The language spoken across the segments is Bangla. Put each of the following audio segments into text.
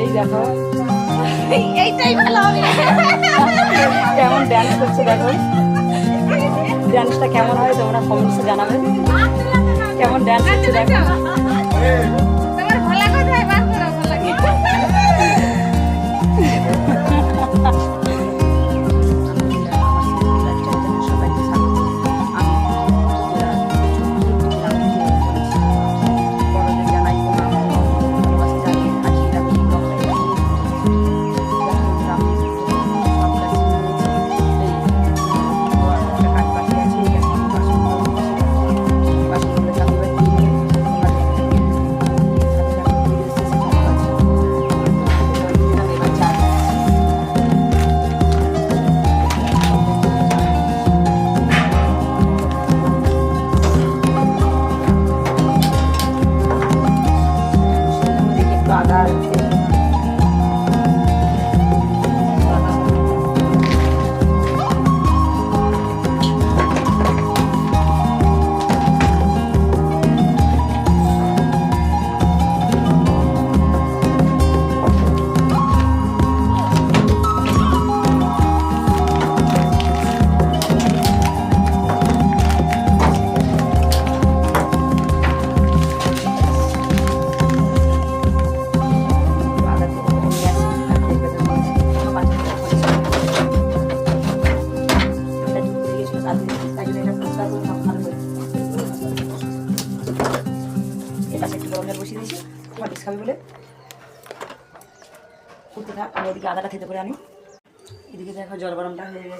এই দেখো। এইটাই ভালো হবে। কেমন ড্যান্স করছে দেখো। ড্যান্সটা কেমন হয় তোমরা কমেন্টসে জানাবে। কেমন ড্যান্স করছে দেখো।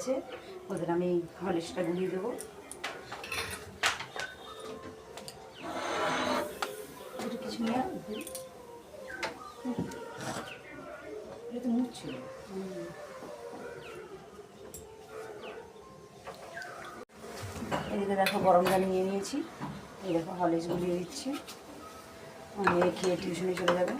গেছে ওদের আমি হলিক্সটা গুলিয়ে দেবো। কিছু এদিকে দেখো গরম জল নিয়ে নিয়েছি। এই দেখো হলিক্স গুলিয়ে দিচ্ছি। খেয়ে টিউশনে চলে যাবে।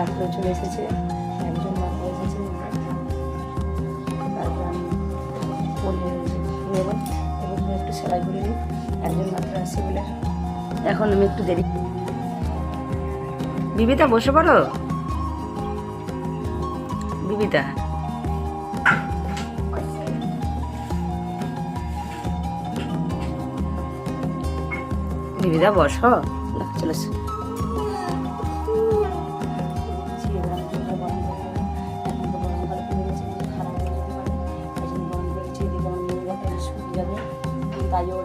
ছাত্র চলে এসেছে একজন মাত্র এসেছে তারপর আমি পড়ে নেব এবার একটু সেলাই করে নিই একজন মাত্র আসছে বলে। এখন আমি একটু দেরি। বিবিতা বসে পড়ো। বিবিতা। বিবিধা বসো। চলে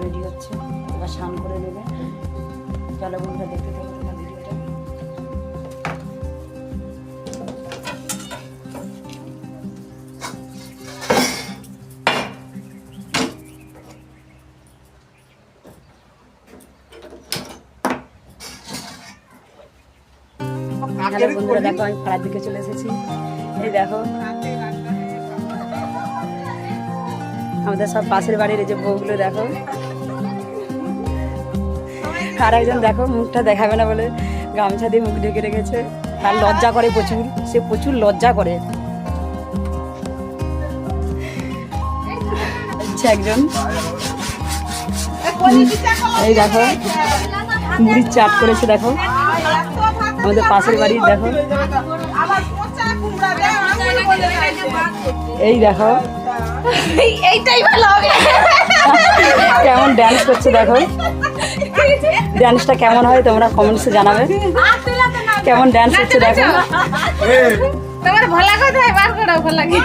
রেডি হচ্ছে। এবার স্নান করে দেবে চলো বন্ধুরা দেখতে থাকো তোমার ভিডিওটা। হ্যালো বন্ধুরা দেখো আমি পাড়ার দিকে চলে এসেছি। এই দেখো আমাদের সব পাশের বাড়ির এই যে বউগুলো দেখো। আর একজন দেখো মুখটা দেখাবে না বলে গামছা দিয়ে মুখ ঢেকে রেখেছে। আর লজ্জা করে প্রচুর সে প্রচুর লজ্জা করে। একজন। এই দেখো মুড়ির চাট করেছে দেখো। আমাদের পাশের বাড়ি দেখো। এই দেখো। এইটাই ভালো হবে। কেমন ড্যান্স করছে দেখো। ড্যান্সটা কেমন হয় তোমরা কমেন্টসে জানাবে। কেমন ড্যান্স হচ্ছে দেখো। তোমার ভালো কোথায় বার করো ভালো লাগে।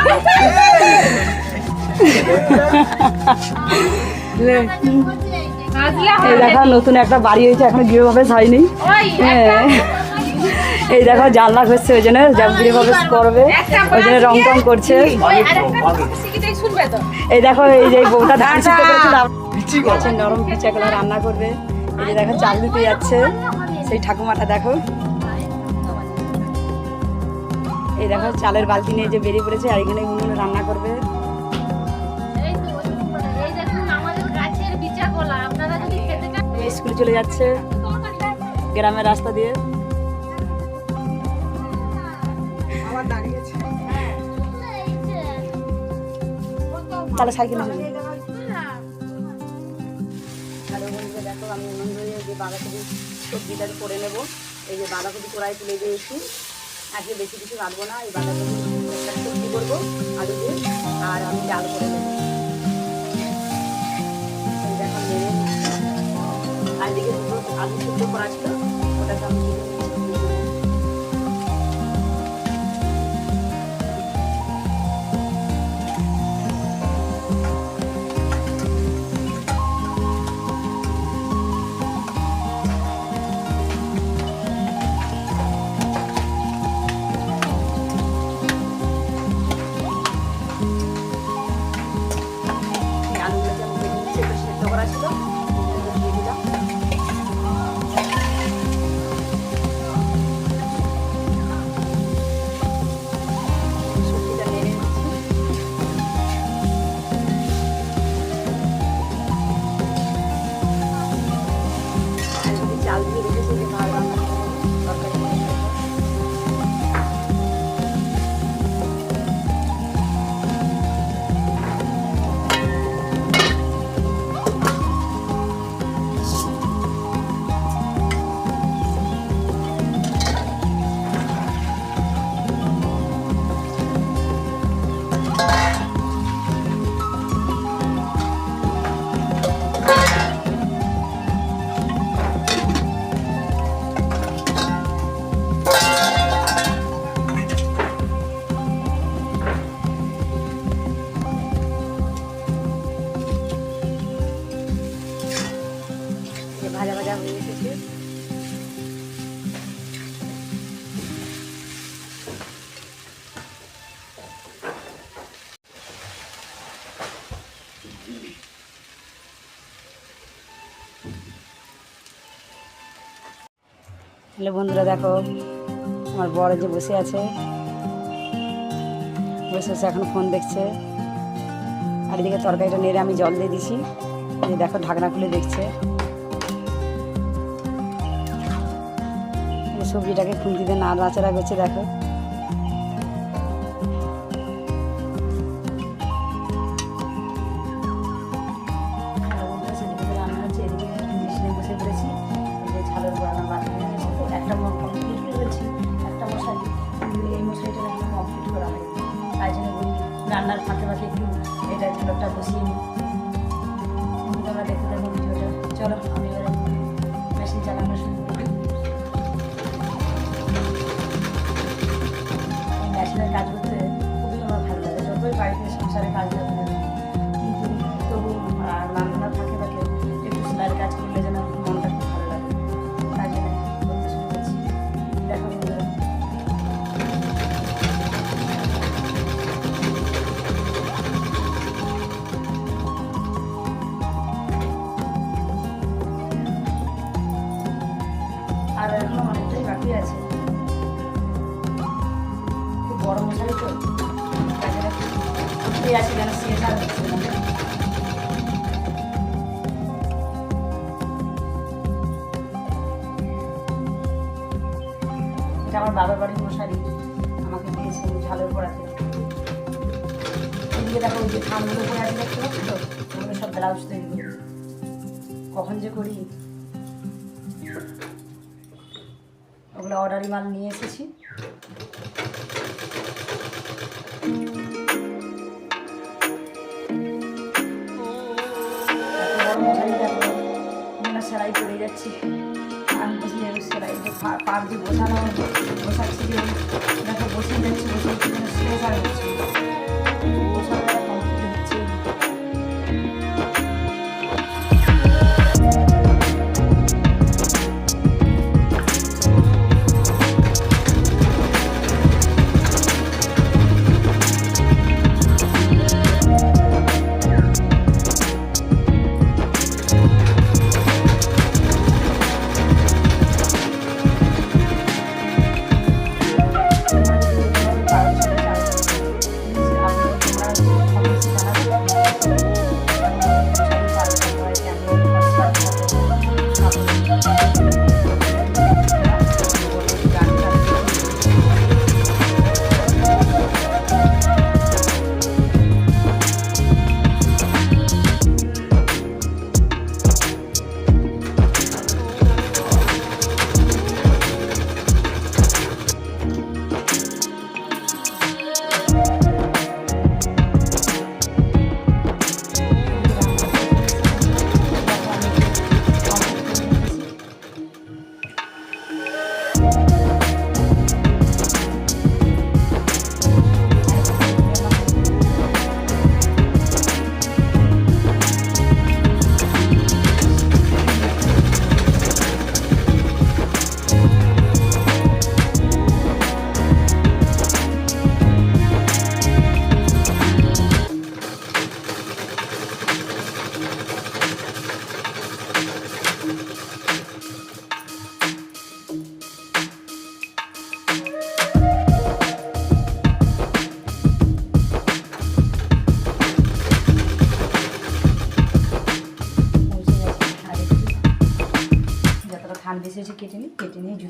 এই দেখো নতুন একটা বাড়ি হয়েছে এখন গৃহপ্রবেশ হয়নি। হ্যাঁ। এই দেখো জানলা করছে ওই জন্য যা- গৃহপ্রবেশ করবে ওই জন্য রং টং করছে শিখিটাই শুনবে তো। এই দেখো এই যে বউটা ধান নরম পিচাগুলো রান্না করবে। এই যে দেখো চাল দিতে যাচ্ছে। সেই ঠাকুমাটা দেখো। এই দেখো চালের বালতি নিয়ে যে বেরিয়ে পড়েছে আর এখানে উনুনে রান্না করবে। এই তো, এই দেখুন আমাদের গাছের বিচা কলা আপনারা যদি খেতে চান। এই স্কুলে চলে যাচ্ছে গ্রামের রাস্তা দিয়ে। তাহলে সাইকেল বাঁধাকপি সবজিটা করে নেব। এই যে বাঁধাকপি কড়াই তুলে দিয়েছি আজকে বেশি কিছু রাখব না, এই বাঁধাকপি সবজি করব, আলু দিয়ে, আর আমি ডাল করে নেব। আর দিকে আলু সেদ্ধ করা ছিল, ওটাকে আমি হ্যালো বন্ধুরা দেখো, আমার বড় যে বসে আছে, বসে বসে এখন ফোন দেখছে। আর এদিকে তরকারিটা নেড়ে আমি জল দিয়ে দিছি। যে দেখো ঢাকনা খুলে দেখছে। সবজিটাকে খুন্তিতে নাড়াচাড়া করছে, দেখো। সংসারে কাজ করতে হবে। কিন্তু তবু, আর রান্নার ফাঁকে ফাঁকে একটু সেলাইয়ের কাজ করলে যেন মনটা খুব ভালো লাগে। আর এখনও অনেকটাই বাকি আছে। বড় মশারি তো। বিরাশি যেন শেষ আর এটা আমার বাবার বাড়ির মশারি। আমাকে দিয়েছে ঝালের পড়াতে এদিকে দেখো যে থামগুলো পরে আছে দেখতে পাচ্ছি? তো ওগুলো সব ব্লাউজ তৈরি। করি কখন যে করি? ওগুলো অর্ডারি মাল নিয়ে এসেছি। সেলাই করে যাচ্ছি। আমি বসে সেলাই পার যে বসানো, বসাচ্ছি দেখো বসে যাচ্ছি বসে যেন হচ্ছে বেশি কেটে নিই কেটে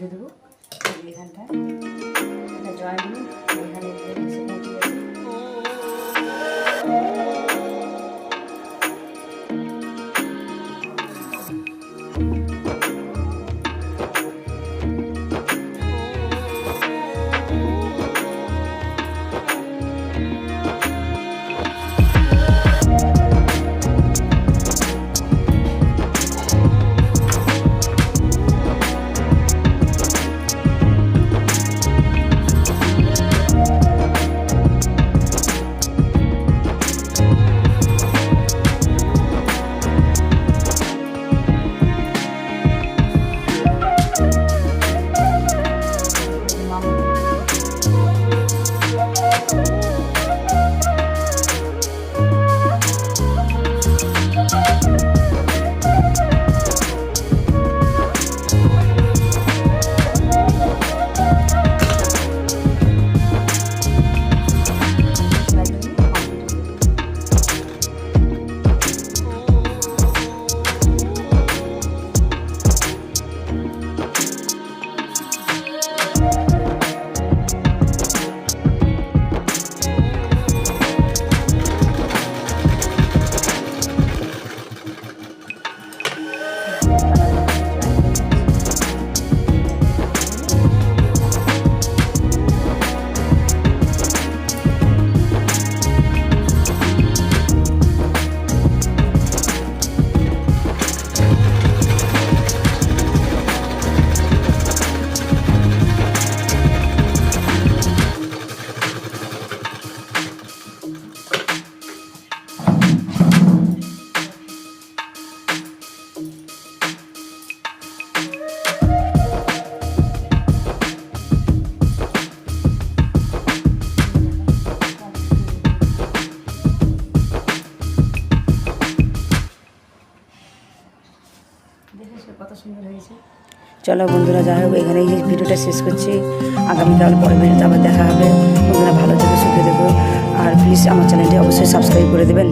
চলো বন্ধুরা, যাই হোক, এখানেই ভিডিওটা শেষ করছি। আগামীকাল পরের ভিডিওতে আবার দেখা হবে। বন্ধুরা, ভালো থেকে, সুখে থেকো। আর প্লিজ আমার চ্যানেলটি অবশ্যই সাবস্ক্রাইব করে দেবেন।